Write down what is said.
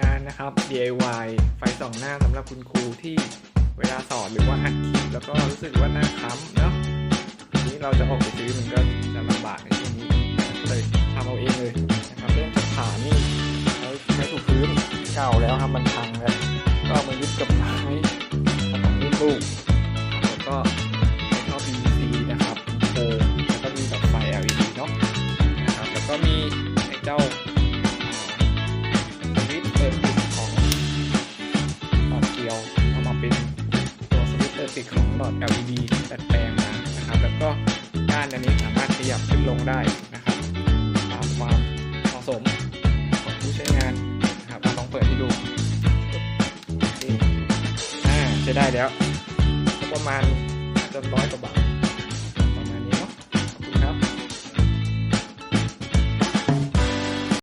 งานนะครับ DIY ไฟส่องหน้าสำหรับคุณครูที่เวลาสอนหรือว่าอัดคลิปแล้วก็รู้สึกว่าหน้าค้ำเนาะทีนี้เราจะออกไปซื้อมันก็จะลำบากในช่วงนี้เลยทำเอาเองเลยนะครับเรื่องจากฐานนี่ใช้ใช้ถูพื้นเก่าแล้วครับมันพังแล้วก็มายึดกับไม้ขนมลูกลูกแล้วก็ท่อ PVC นะครับโฟแล้วก็มีแบบไฟ LED เนาะนะครับแล้วก็มีไอ้เจ้า เป็นตัวสวิตช์เตอร์ติดของหลอด LED ดัดแปลงมานะครับ แล้วก็ด้านอันนี้สามารถขยับขึ้นลงได้นะครับตามความเหมาะสมของผู้ใช้งานนะครับลองเปิดให้ดูอ่าใช้ได้แล้วประมาณจะร้อยกว่าบาท